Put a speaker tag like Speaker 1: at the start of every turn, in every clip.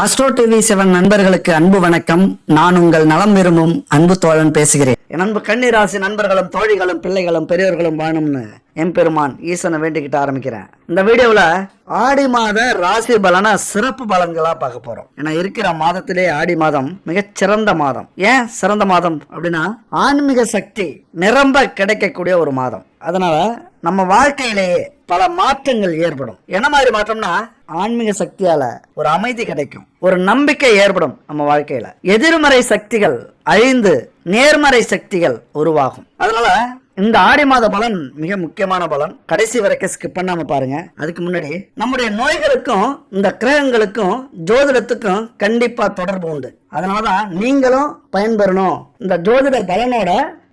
Speaker 1: Astro TV seven நண்பர்களுக்கு அன்பு வணக்கம். நான் உங்கள் நலம் விரும்பும் அன்பு தோழன் பேசுகிறேன். என் அன்பு கன்னிராசி நண்பர்களும் தோழிகளும் பிள்ளைகளும் பெரியவர்களும் வாணும்னு எம்பெருமான் ஈசனை வேண்டிக்கிட்டு ஆரம்பிக்கிறேன் இந்த வீடியோவில் ஆடி மாத ராசி பலனை சிறப்பு பலன்களா பார்க்க போறோம். ஏன்னா இருக்கிற மாதத்திலே ஆடி மாதம் மிகச்சிறந்த மாதம். ஏன் சிறந்த மாதம் அப்படின்னா ஆன்மீக சக்தி நிரம்ப கிடைக்கக்கூடிய ஒரு மாதம். அதனால நம்ம வாழ்க்கையிலேயே பல மாற்றங்கள் ஏற்படும். என்ன மாதிரி மாற்றம்னா ஆன்மீக சக்தியால ஒரு அமைதி கிடைக்கும். ஒரு நம்பிக்கை ஏற்படும் நம்ம வாழ்க்கையில. எதிர்மறை சக்திகள் அழிந்து நேர்மறை சக்திகள் உருவாகும். அதனால இந்த ஆடி மாத பலன் மிக முக்கியமான பலன். கடைசி வரைக்கும் ஸ்கிப் பண்ணாம பாருங்க. அதுக்கு முன்னாடி நம்முடைய நோய்களுக்கும் இந்த கிரகங்களுக்கும் ஜோதிடத்துக்கும் கண்டிப்பா தொடர்பு உண்டு. அதனாலதான் நீங்களும் பயன்பெறணும். இந்த ஜோதிட பலனோட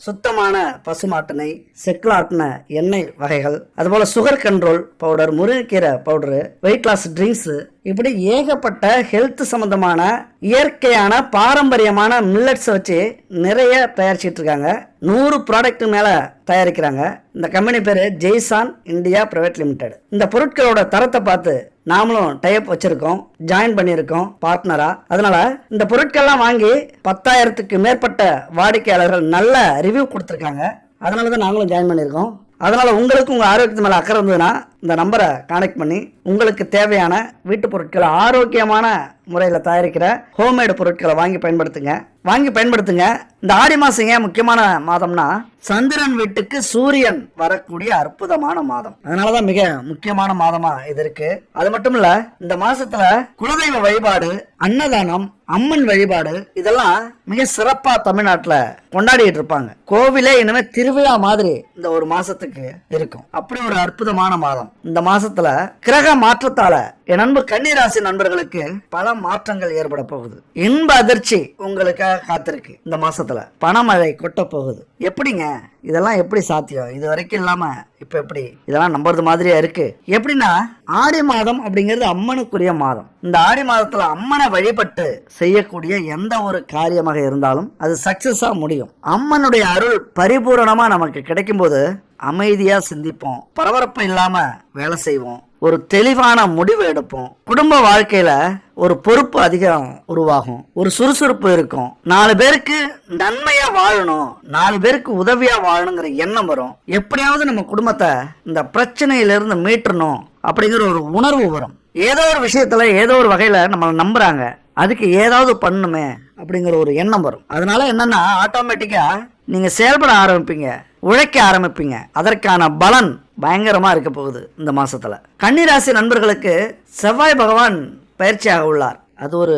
Speaker 1: சுத்தமான பசுமாட்டினை செக்குலாட்டின எண்ணெய் வகைகள் அதுபோல் சுகர் கண்ட்ரோல் பவுடர் முருங்கைக்கீரை பவுடரு வெயிட் லாஸ் ட்ரிங்க்ஸு இப்படி ஏகப்பட்ட ஹெல்த் சம்பந்தமான இயற்கையான பாரம்பரியமான மில்லட்ஸை வச்சு நிறைய தயாரிச்சிட்டு இருக்காங்க. நூறு ப்ராடக்ட் மேலே தயாரிக்கிறாங்க. இந்த கம்பெனி பேர் ஜெய்சான் இந்தியா பிரைவேட் லிமிடெட் இந்த பொருட்களோட தரத்தை பார்த்து நாமளும் டைப் வச்சுருக்கோம் ஜாயின் பண்ணியிருக்கோம் பார்ட்னராக அதனால் இந்த பொருட்கள்லாம் வாங்கி பத்தாயிரத்துக்கு மேற்பட்ட வாடிக்கையாளர்கள் நல்ல ரிவ்யூ கொடுத்துருக்காங்க. அதனால தான் நாங்களும் ஜாயின் பண்ணியிருக்கோம். அதனால் உங்களுக்கு உங்கள் ஆரோக்கியத்து மேலே அக்கறை இருந்ததுன்னா இந்த நம்பரை கானெக்ட் பண்ணி உங்களுக்கு தேவையான வீட்டு பொருட்களை ஆரோக்கியமான முறையில் தயாரிக்கிற ஹோம்மேடு பொருட்களை வாங்கி பயன்படுத்துங்க. வாங்கி பயன்படுத்துங்க. இந்த ஆடி மாதம் ஏன் முக்கியமான மாதம்னா சந்திரன் வீட்டுக்கு சூரியன் வரக்கூடிய அற்புதமான மாதம். அதனாலதான் மிக முக்கியமான மாதமா இது இருக்கு. அது மட்டும் இல்ல இந்த மாசத்துல குலதெய்வ வழிபாடு அன்னதானம் அம்மன் வழிபாடு இதெல்லாம் மிக சிறப்பா தமிழ்நாட்டுல கொண்டாடிட்டு இருப்பாங்க. கோவிலே இனிமே திருவிழா மாதிரி இந்த ஒரு மாசத்துக்கு இருக்கும். அப்படி ஒரு அற்புதமான மாதம். இந்த மாசத்துல கிரக மாற்றத்தால என் அன்பு கன்னிராசி நண்பர்களுக்கு பல மாற்றங்கள் ஏற்பட போகுது. இன்ப அதிர்ச்சி உங்களுக்காக காத்திருக்கு இந்த மாசத்துல. பணமழை கொட்ட போகுது. எப்படிங்க? இதெல்லாம் எப்படி சாத்தியம்? இது வரைக்கும் இல்லாம இப்ப எப்படி? இதெல்லாம் நம்புறது மாதிரியா இருக்கு? எப்படின்னா ஆடி மாதம் அப்படிங்கிறது அம்மனுக்குரிய மாதம். இந்த ஆடி மாதத்துல அம்மனை வழிபட்டு செய்யக்கூடிய எந்த ஒரு காரியமாக இருந்தாலும் அது சக்சஸா முடியும். அம்மனுடைய அருள் பரிபூரணமா நமக்கு கிடைக்கும் போது அமைதியா சிந்திப்போம். பரபரப்பு இல்லாம வேலை செய்வோம். ஒரு தெளிவான முடிவு எடுப்போம். குடும்ப வாழ்க்கையில ஒரு பொறுப்பு அதிகம் உருவாகும். ஒரு சுறுசுறுப்பு இருக்கும். நாலு பேருக்கு நன்மையா வாழணும். நாலு பேருக்கு உதவியா வாழணுங்கிற எண்ணம் வரும். எப்படியாவது நம்ம குடும்பத்தை இந்த பிரச்சனையிலிருந்து மீட்டணும் அப்படிங்கிற ஒரு உணர்வு வரும். ஏதோ ஒரு விஷயத்துல ஏதோ ஒரு வகையில நம்மளை நம்புறாங்க. அதுக்கு ஏதாவது பண்ணணுமே அப்படிங்கிற ஒரு எண்ணம் வரும். அதனால என்னன்னா ஆட்டோமேட்டிக்கா நீங்க செயல்பட ஆரம்பிப்பீங்க. உழைக்க ஆரம்பிப்பீங்க. அதற்கான பலன் பயங்கரமாக இருக்க போகுது இந்த மாதத்தில் கன்னிராசி நண்பர்களுக்கு செவ்வாய் பகவான் பயிற்சியாக உள்ளார். அது ஒரு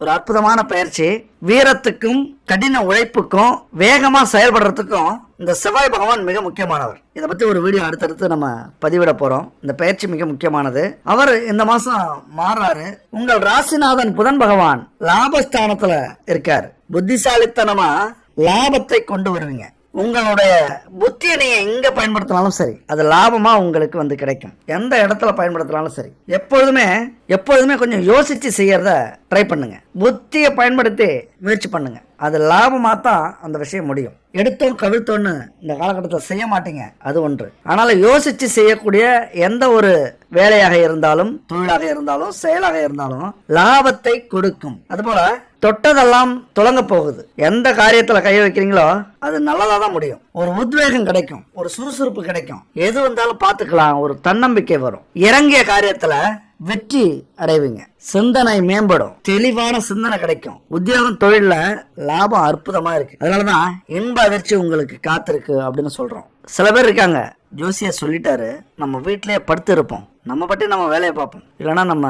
Speaker 1: ஒரு அற்புதமான பயிற்சி. வீரத்துக்கும் கடின உழைப்புக்கும் வேகமாக செயல்படுறதுக்கும் இந்த செவ்வாய் பகவான் மிக முக்கியமானவர். இதை பற்றி ஒரு வீடியோ அடுத்தடுத்து நம்ம பதிவிட போகிறோம் இந்த பயிற்சி மிக முக்கியமானது. அவர் இந்த மாதம் மாறுறாரு. உங்கள் ராசிநாதன் புதன் பகவான் லாபஸ்தானத்தில் இருக்கார். புத்திசாலித்தனமாக லாபத்தை கொண்டு வருவீங்க. உங்களுடைய புத்தியை நீங்கள் எங்கே பயன்படுத்தினாலும் சரி அது லாபமாக உங்களுக்கு வந்து கிடைக்கும். எந்த இடத்துல பயன்படுத்தினாலும் சரி. எப்பொழுதுமே எப்பொழுதுமே கொஞ்சம் யோசித்து செய்யறத ட்ரை பண்ணுங்க. புத்தியை பயன்படுத்தி முயற்சி பண்ணுங்க. அது லாபமாக தான் அந்த விஷயம் முடியும். எடுத்தோம் கவிழ்த்தோன்னு இந்த காலகட்டத்தில் செய்ய மாட்டீங்க அது ஒன்று. ஆனால் யோசித்து செய்யக்கூடிய எந்த ஒரு வேலையாக இருந்தாலும் தொழிலாக இருந்தாலும் செயலாக இருந்தாலும் லாபத்தை கொடுக்கும். அதுபோல் தொட்டதெல்லாம் துலங்க போகுது. எந்த காரியத்தில் கை வைக்கிறீங்களோ அது நல்லதாக தான் முடியும். ஒரு உத்வேகம் கிடைக்கும். ஒரு சுறுசுறுப்பு கிடைக்கும். எது வந்தாலும் பார்த்துக்கலாம். ஒரு தன்னம்பிக்கை வரும். இறங்கிய காரியத்தில் வெற்றி அடைவீங்க. சிந்தனை மேம்படும். தெளிவான சிந்தனை கிடைக்கும். உத்தியோகம் தொழிலில் லாபம் அற்புதமாக இருக்கு. அதனாலதான் இன்ப அதிர்ச்சி உங்களுக்கு காத்திருக்கு அப்படின்னு சொல்கிறோம் சில பேர் இருக்காங்க. ஜோசியா சொல்லிட்டாரு நம்ம வீட்டிலேயே படுத்து இருப்போம். நம்ம பற்றி நம்ம வேலையை பார்ப்போம். இல்லைன்னா நம்ம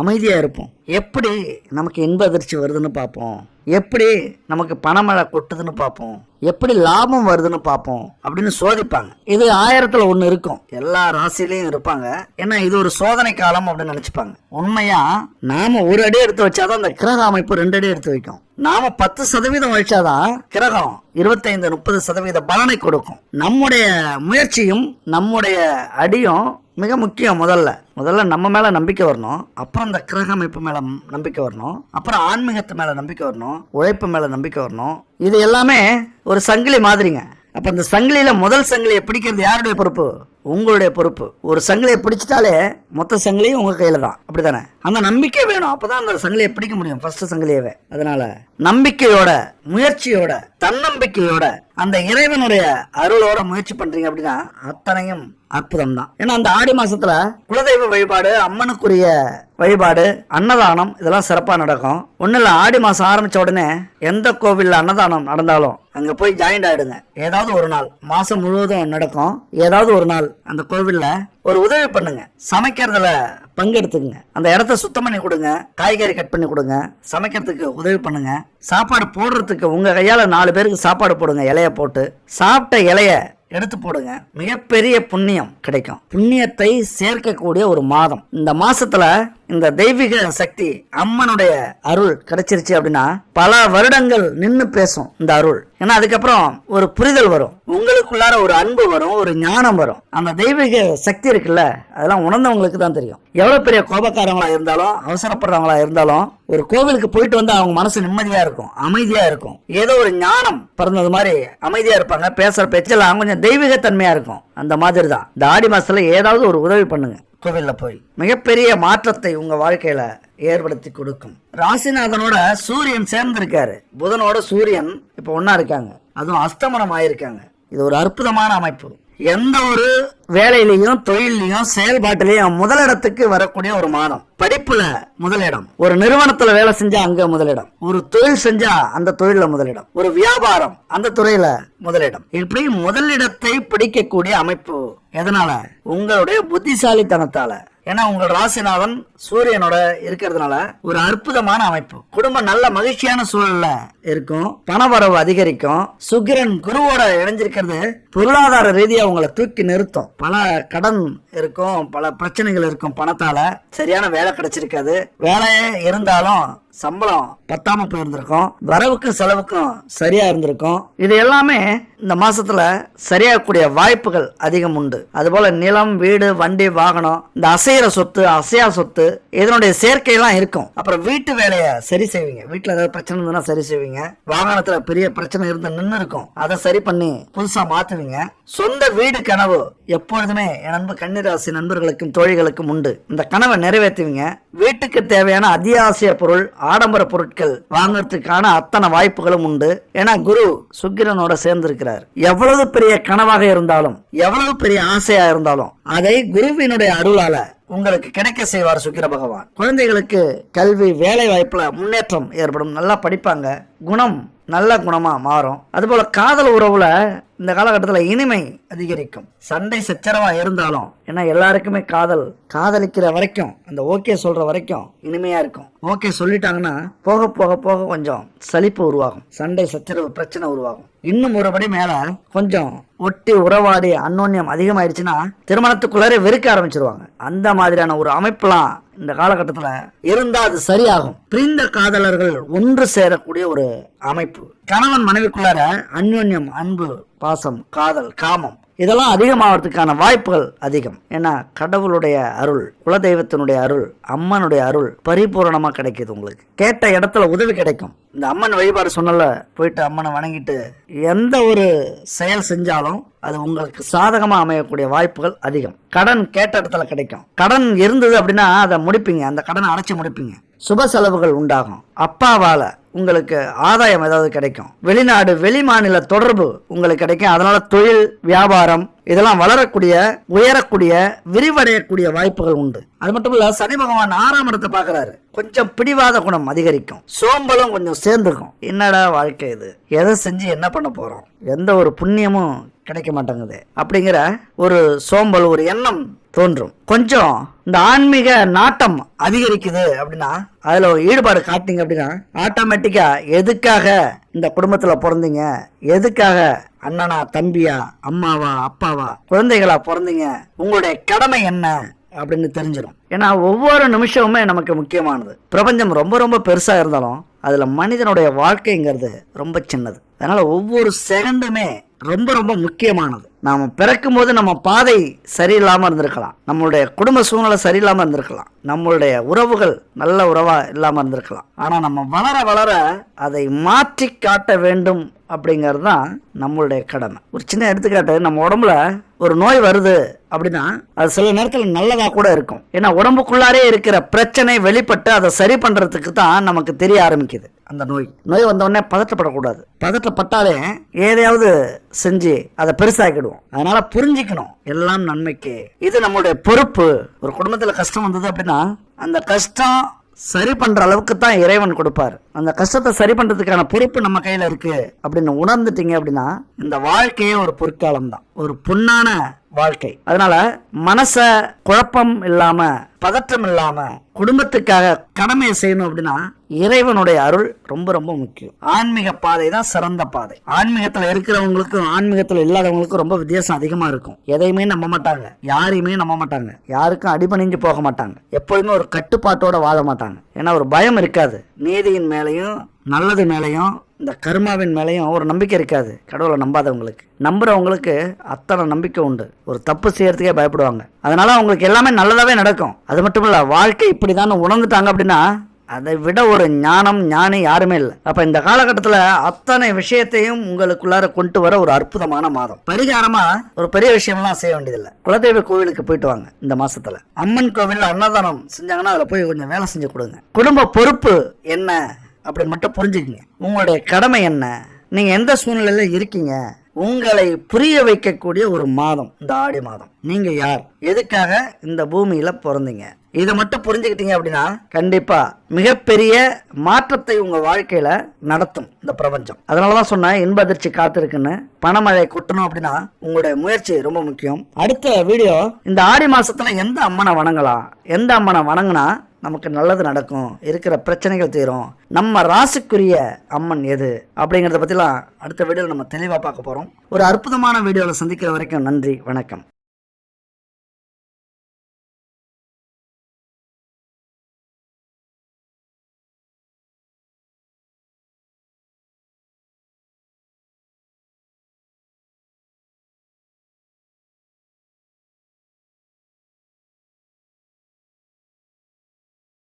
Speaker 1: அமைதியாக இருப்போம். எப்படி நமக்கு இன்ப அதிர்ச்சி வருதுன்னு பார்ப்போம். எப்படி நமக்கு பணமழை கொட்டுதுன்னு பார்ப்போம். எப்படி லாபம் வருதுன்னு பார்ப்போம் அப்படின்னு சோதிப்பாங்க. இது ஆயிரத்தில் ஒன்று இருக்கும். எல்லா ராசிலையும் இருப்பாங்க. ஏன்னா இது ஒரு சோதனை காலம் அப்படின்னு நினச்சிப்பாங்க. உண்மையாக நாம் ஒரு அடி எடுத்து வச்சாதான் அந்த கிரக அமைப்பு ரெண்டு அடி எடுத்து வைக்கும். நாம பத்து சதவீதம் வச்சாதான் கிரகம் இருபத்தைந்து முப்பது சதவீத பலனை கொடுக்கும். நம்முடைய முயற்சியும் நம்முடைய அடியும் மிக முக்கியம் முதல்ல. முதல்ல நம்ம மேல நம்பிக்கை வரணும். அப்புறம் இந்த கிரக அமைப்பு மேல நம்பிக்கை வரணும். அப்புறம் ஆன்மீகத்து மேல நம்பிக்கை வரணும். உழைப்பு மேல நம்பிக்கை வரணும். இது எல்லாமே ஒரு சங்கிலி மாதிரிங்க. அப்ப இந்த சங்கிலியில முதல் சங்கிலியை பிடிக்கிறது யாருடைய பொறுப்பு? உங்களுடைய பொறுப்பு. ஒரு சங்கிலியை பிடிச்சிட்டாலே மொத்த சங்கிலியும் உங்க கையில தான். அப்படிதானே அந்த நம்பிக்கை வேணும். அப்பதான் அந்த சங்கிலியை பிடிக்க முடியும். ஃபர்ஸ்ட் சங்கிலியவே. அதனால நம்பிக்கையோட முயற்சியோட தன்னம்பிக்கையோட அந்த இறைவனுடைய அருளோட முயற்சி பண்றீங்க அப்படின்னா அத்தனையும் அற்புதம் தான் ஏன்னா அந்த ஆடி மாசத்துல குலதெய்வ வழிபாடு அம்மனுக்குரிய வழிபாடு அன்னதானம் இதெல்லாம் சிறப்பா நடக்கும். ஒண்ணு இல்ல ஆடி மாசம் ஆரம்பிச்ச உடனே எந்த கோவில்ல அன்னதானம் நடந்தாலும் அங்க போய் ஜாயிண்ட் ஆயிடுங்க. ஏதாவது ஒரு நாள் மாசம் முழுவதும் நடக்கும். ஏதாவது ஒரு நாள் அந்த கோவில்ல ஒரு உதவி பண்ணுங்க. சமைக்கிறதுல பங்கெடுத்துக்குங்க. அந்த இடத்த சுத்தம் பண்ணி கொடுங்க காய்கறி கட் பண்ணி கொடுங்க சமைக்கிறதுக்கு உதவி பண்ணுங்க. சாப்பாடு போடுறதுக்கு உங்க கையால் நாலு பேருக்கு சாப்பாடு போடுங்க இலைய போட்டு. சாப்பிட்ட இலைய எடுத்து போடுங்க. மிகப்பெரிய புண்ணியம் கிடைக்கும். புண்ணியத்தை சேர்க்கக்கூடிய ஒரு மாதம். இந்த மாசத்துல இந்த தெய்வீக சக்தி அம்மனுடைய அருள் கிடைச்சிருச்சு அப்படின்னா பல வருடங்கள் நின்று பேசும் இந்த அருள். ஏன்னா அதுக்கப்புறம் ஒரு புரிதல் வரும். உங்களுக்குள்ளார ஒரு அன்பு வரும் ஒரு ஞானம் வரும். அந்த தெய்வீக சக்தி இருக்குல்ல அதெல்லாம் உணர்ந்தவங்களுக்கு தான் தெரியும். எவ்வளவு பெரிய கோபக்காரங்களா இருந்தாலும் அவசரப்படுறவங்களா இருந்தாலும் ஒரு கோவிலுக்கு போயிட்டு வந்து அவங்க மனசு நிம்மதியா இருக்கும் அமைதியா இருக்கும். ஏதோ ஒரு ஞானம் பிறந்தது மாதிரி அமைதியா இருப்பாங்க பேசுற பேச்செல்லாம் கொஞ்சம் தெய்வீக தன்மையா இருக்கும். அந்த மாதிரி தான் இந்த ஆடி மாசத்துல ஏதாவது ஒரு உதவி பண்ணுங்க. கோவிலில் போய். மிகப்பெரிய மாற்றத்தை உங்கள் வாழ்க்கையில் ஏற்படுத்தி கொடுக்கும். ராசிநாதனோட சூரியன் சேர்ந்திருக்காரு. புதனோட சூரியன் இப்போ ஒன்றா இருக்காங்க. அதுவும் அஸ்தமனம் ஆயிருக்காங்க இது ஒரு அற்புதமான அமைப்பு. எந்த ஒரு வேலையிலையும் தொழிலையும் செயல்பாட்டிலையும் முதலிடத்துக்கு வரக்கூடிய ஒரு மாதம். படிப்புல முதலிடம். ஒரு நிறுவனத்துல வேலை செஞ்சா அங்க முதலிடம். ஒரு தொழில் செஞ்சா அந்த தொழில முதலிடம். ஒரு வியாபாரம் அந்த துறையில முதலிடம். இப்படி முதலிடத்தை பிடிக்கக்கூடிய அமைப்பு எதனால? உங்களுடைய புத்திசாலித்தனத்தால. ஏன்னா உங்கள் ராசிநாதன் சூரியனோட இருக்கிறதுனால ஒரு அற்புதமான அமைப்பு. குடும்பம் நல்ல மகிழ்ச்சியான சூழல்ல இருக்கும். பணவரவு அதிகரிக்கும். சுக்கிரன் குருவோட இணைஞ்சிருக்கிறது பொருளாதார ரீதியா உங்களை தூக்கி நிறுத்தும். பல கடன் இருக்கும் பல பிரச்சனைகள் இருக்கும் பணத்தால. சரியான வேலை கிடைச்சிருக்காது. வேலையே இருந்தாலும் சம்பளம் பத்தாம போயிருந்திருக்கும் வரவுக்கும் செலவுக்கும் சரியா இருந்திருக்கும். இது எல்லாமே இந்த மாசத்துல சரியாகக்கூடிய வாய்ப்புகள் அதிகம் உண்டு. அதுபோல நிலம் வீடு வண்டி வாகனம் இந்த அசைகிற சொத்து அசையா சொத்து இதனுடைய சேர்க்கையெல்லாம் இருக்கும். அப்புறம் வீட்டு வேலையை சரி செய்வீங்க. வீட்டுல ஏதாவது பிரச்சனை இருந்ததுன்னா சரி செய்வீங்க. வாகனத்துல பெரிய பிரச்சனை இருந்து நின்று இருக்கும் அதை சரி பண்ணி புதுசா மாத்துவீங்க. சொந்த வீடு கனவு எப்பொழுதுமே என் நண்பு கன்னிராசி நண்பர்களுக்கும் தோழிகளுக்கும் உண்டு. இந்த கனவை நிறைவேற்றுவீங்க. வீட்டுக்கு தேவையான அத்தியாவசிய பொருள் ஆடம்பர பொருட்கள் வாங்குறதுக்கான அத்தனை வாய்ப்புகளும் உண்டு. ஏன்னா குரு சுக்கிரனோட சேர்ந்து இருக்கிறார் எவ்வளவு பெரிய கனவாக இருந்தாலும் எவ்வளவு பெரிய ஆசையா இருந்தாலும் அதை குருவினுடைய அருளால உங்களுக்கு கிடைக்க செய்வார் சுக்கிர பகவான். குழந்தைகளுக்கு கல்வி வேலை வாய்ப்புல முன்னேற்றம் ஏற்படும். நல்லா படிப்பாங்க. குணம் நல்ல குணமா மாறும். அதுபோல காதல் உறவுல இந்த காலகட்டத்தில் இனிமை அதிகரிக்கும். சண்டை சச்சரவா இருந்தாலும் ஏன்னா எல்லாருக்குமே காதல் காதலிக்கிற வரைக்கும் அந்த ஓகே சொல்ற வரைக்கும் இனிமையா இருக்கும். ஓகே சொல்லிட்டாங்கன்னா போக போக போக கொஞ்சம் சலிப்பு உருவாகும். சண்டை சச்சரவு பிரச்சனை உருவாகும். இன்னும் ஒருபடி மேல கொஞ்சம் ஒட்டி உறவாடி அன்னோன்யம் அதிகமாயிடுச்சுன்னா திருமணத்துக்குள்ளாரே வெறுக்க ஆரம்பிச்சிருவாங்க. அந்த மாதிரியான ஒரு அமைப்புலாம் இந்த காலகட்டத்தில் இருந்தால் அது சரியாகும். பிரிந்த காதலர்கள் ஒன்று சேரக்கூடிய ஒரு அமைப்பு. கணவன் மனைவிக்குள்ளார அந்யோன்யம் அன்பு பாசம் காதல் காமம் இதெல்லாம் அதிகமாகிறதுக்கான வாய்ப்புகள் அதிகம். ஏன்னா கடவுளுடைய அருள் குலதெய்வத்தினுடைய அருள் அம்மனுடைய அருள் பரிபூரணமாக கிடைக்கிது உங்களுக்கு. கேட்ட இடத்துல உதவி கிடைக்கும். இந்த அம்மன் வழிபாடு சொன்னல போயிட்டு அம்மனை வணங்கிட்டு எந்த ஒரு செயல் செஞ்சாலும் அது உங்களுக்கு சாதகமாக அமையக்கூடிய வாய்ப்புகள் அதிகம். கடன் கேட்ட இடத்துல கிடைக்கும். கடன் இருந்தது அப்படின்னா அதை முடிப்பீங்க. அந்த கடனை அடைச்சி முடிப்பீங்க. சுப செலவுகள் உண்டாகும். அப்பாவால் உங்களுக்கு ஆதாயம் ஏதாவது கிடைக்கும். வெளிநாடு வெளி மாநில தொடர்பு உங்களுக்கு கிடைக்கும். அதனால தொழில் வியாபாரம் இதெல்லாம் வளரக்கூடிய உயரக்கூடிய விரிவடையக்கூடிய வாய்ப்புகள் உண்டு. அது மட்டும் இல்ல சனி பகவான் ஆறாம் இடத்தை பாக்குறாரு கொஞ்சம் பிடிவாத குணம் அதிகரிக்கும். சோம்பலும் கொஞ்சம் சேர்ந்துக்கும் என்னடா வாழ்க்கை இது? எதை செஞ்சு என்ன பண்ண போறோம்? எந்த ஒரு புண்ணியமும் கிடைக்க மாட்டேங்குது. அப்படிங்கிற ஒரு சோம்பல் ஒரு எண்ணம் தோன்றும். கொஞ்சம் இந்த ஆன்மீக நாட்டம் அதிகரிக்குது அப்படின்னா அதில் ஒரு ஈடுபாடு காட்டிங்க அப்படின்னா ஆட்டோமேட்டிக்காக எதுக்காக இந்த குடும்பத்தில் பிறந்தீங்க? எதுக்காக அண்ணனா தம்பியா அம்மாவா அப்பாவா குழந்தைகளா பிறந்தீங்க? உங்களுடைய கடமை என்ன? அப்படின்னு தெரிஞ்சிடும் ஏன்னா ஒவ்வொரு நிமிஷமுமே நமக்கு முக்கியமானது. பிரபஞ்சம் ரொம்ப ரொம்ப பெருசாக இருந்தாலும் அதில் மனிதனுடைய வாழ்க்கைங்கிறது ரொம்ப சின்னது. அதனால் ஒவ்வொரு செகண்டுமே ரொம்ப ரொம்ப முக்கியமானது. நாம் பிறக்கும் போது நம்ம பாதை சரியில்லாமல் இருந்திருக்கலாம். நம்மளுடைய குடும்ப சூழ்நிலை சரியில்லாமல் இருந்திருக்கலாம். நம்மளுடைய உறவுகள் நல்ல உறவாக இல்லாமல் இருந்திருக்கலாம். ஆனால் நம்ம வளர வளர அதை மாற்றி காட்ட வேண்டும் அப்படிங்கிறது தான் நம்மளுடைய கடமை. ஒரு சின்ன எடுத்துக்காட்டு நம்ம உடம்புல ஒரு நோய் வருது அப்படின்னா அது சில நேரத்தில் நல்லதாக கூட இருக்கும். ஏன்னா உடம்புக்குள்ளாரே இருக்கிற பிரச்சனை வெளிப்பட்டு அதை சரி பண்ணுறதுக்கு தான் நமக்கு தெரிய ஆரம்பிக்குது. அந்த நோய். நோய் வந்தவொடனே பதற்றப்படக்கூடாது. பதற்றப்பட்டாலே ஏதையாவது எதையாவது செஞ்சு அதை பெருசாக்கிடுவோம். அதனால புரிஞ்சுக்கணும். எல்லாம் நன்மைக்கு. இது நம்மளுடைய பொறுப்பு. ஒரு குடும்பத்தில் கஷ்டம் வந்தது அப்படின்னா அந்த கஷ்டம் சரி பண்ற அளவுக்கு தான் இறைவன் கொடுப்பார். அந்த கஷ்டத்தை சரி பண்றதுக்கான பொறுப்பு நம்ம கையில இருக்கு அப்படின்னு உணர்ந்துட்டீங்க அப்படின்னா இந்த வாழ்க்கையே ஒரு பொற்காலம் தான். ஒரு பொன்னான வாழ்க்கை. அதனால மனச குழப்பம் இல்லாம பதற்றம் இல்லாம குடும்பத்துக்காக கடமையை செய்யணும் அப்படின்னா இறைவனுடைய அருள் ரொம்ப ரொம்ப முக்கியம். ஆன்மீக பாதை தான் சிறந்த பாதை. ஆன்மீகத்தில் இருக்கிறவங்களுக்கும் ஆன்மீகத்தில் இல்லாதவங்களுக்கும் ரொம்ப வித்தியாசம் அதிகமாக இருக்கும். எதையுமே நம்ப மாட்டாங்க. யாரையுமே நம்ப மாட்டாங்க. யாருக்கும் அடிபணிஞ்சு போக மாட்டாங்க. எப்பொழுதுமே ஒரு கட்டுப்பாட்டோட வாழ மாட்டாங்க. ஏன்னா ஒரு பயம் இருக்காது. நீதியின் மேலையும் நல்லது மேலையும் இந்த கர்மாவின் மேலேயும் ஒரு நம்பிக்கை இருக்காது. கடவுளை நம்பாதவங்களுக்கு. நம்புறவங்களுக்கு அத்தனை நம்பிக்கை உண்டு. ஒரு தப்பு செய்யறதுக்கே பயப்படுவாங்க. அதனால அவங்களுக்கு எல்லாமே நல்லதாவே நடக்கும். அது மட்டும் இல்ல வாழ்க்கை இப்படிதான் உணர்ந்துட்டாங்க அப்படின்னா அதை விட ஒரு ஞானம் ஞானி யாருமே இல்லை. அப்ப இந்த காலகட்டத்துல அத்தனை விஷயத்தையும் உங்களுக்குள்ளார கொண்டு வர ஒரு அற்புதமான மாதம். பரிகாரமா ஒரு பெரிய விஷயம்லாம் செய்ய வேண்டியதில்லை. குலதெய்வ கோவிலுக்கு போயிட்டு வாங்க இந்த மாசத்துல. அம்மன் கோவிலில் அன்னதானம் செஞ்சாங்கன்னா அதுல போய் கொஞ்சம் வேலை செஞ்சு கொடுங்க. குடும்ப பொறுப்பு என்ன அப்படின்னு மட்டும் புரிஞ்சுக்கங்க. உங்களுடைய கடமை என்ன? நீங்க எந்த சூழ்நிலையில இருக்கீங்க? உங்களை புரிய வைக்கக்கூடிய ஒரு மாதம் இந்த ஆடி மாதம். நீங்க யார்? எதுக்காக இந்த பூமியில பிறந்தீங்க? இதை மட்டும் புரிஞ்சுக்கிட்டீங்க அப்படின்னா கண்டிப்பா மிகப்பெரிய மாற்றத்தை உங்க வாழ்க்கையில நடத்தும் இந்த பிரபஞ்சம். அதனாலதான் சொன்னேன் இன்ப அதிர்ச்சி காத்திருக்குன்னு. பணமழை கொட்டணும் அப்படின்னா உங்களுடைய முயற்சி ரொம்ப முக்கியம். அடுத்த வீடியோ இந்த ஆடி மாசத்துல எந்த அம்மனை வணங்கலாம்? எந்த அம்மனை வணங்கினா நமக்கு நல்லது நடக்கும். இருக்கிற பிரச்சனைகள் தீரும். நம்ம ராசிக்குரிய அம்மன் எது? அப்படிங்கிறத பற்றிலாம் அடுத்த வீடியோவில் நம்ம தெளிவாக பார்க்க போகிறோம் ஒரு அற்புதமான வீடியோவில் சந்திக்கிற வரைக்கும் நன்றி வணக்கம்.